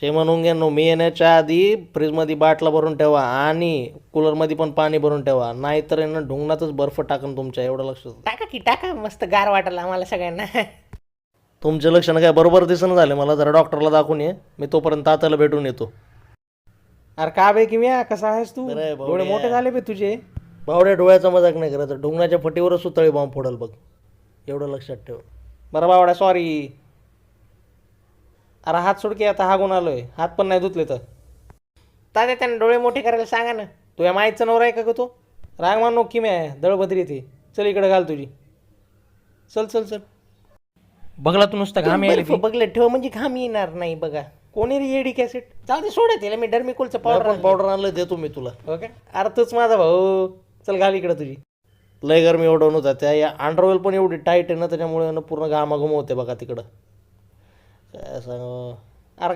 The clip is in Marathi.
शे म्हणून घ्या नो मी येण्याच्या आधी फ्रीजमध्ये बाटला भरून ठेवा आणि कूलरमध्ये पण पाणी भरून ठेवा. नाहीतर आहे ना ढुंगणातच बर्फ टाकन तुमच्या एवढं लक्ष. टाका की टाका. मस्त गार वाटायला आम्हाला सगळ्यांना. तुमचे लक्षणं काय? बरोबर दिसणं झाले मला. जरा डॉक्टरला दाखवून ये. मी तोपर्यंत तात्याला भेटून येतो. अरे का बे किम्या? कसा आहेस तू? ये. मोठे झाले बे तुझे. बावड्या डोळ्याचा मजाक नाही करायचा ढुंगणाच्या फटीवरच सुतळी बॉम्ब फोडल बघ. एवढं लक्षात ठेव. बरं बावडा सॉरी अरे हात सोड की आता हागून आलोय. हात पण नाही धुतले तर. तात्या त्याने डोळे मोठे करायला सांगा ना. तुझ्या माईचा नवरा आहे का ग तो? राग मान नको किम्या दळभद्री येते. चल इकडे घाल तुझी. चल चल चल. बघला तू नुसतं घाम यायला बघलं ठेव म्हणजे घाम येणार नाही बघा. कोणी रे येडी कॅसेट जाऊ दे सोडा तिला मी डर्मिकोलचं पावडर पावडर आणलं देतो मी तुला. ओके. अरे तूच माझा भाऊ. चल घाल इकडे तुझी. लय गरमी ओढवून होता. त्या या अंडरवेल पण एवढी टाईट आहे ना त्याच्यामुळे पूर्ण घामाघूम होते बघा तिकडं. Arka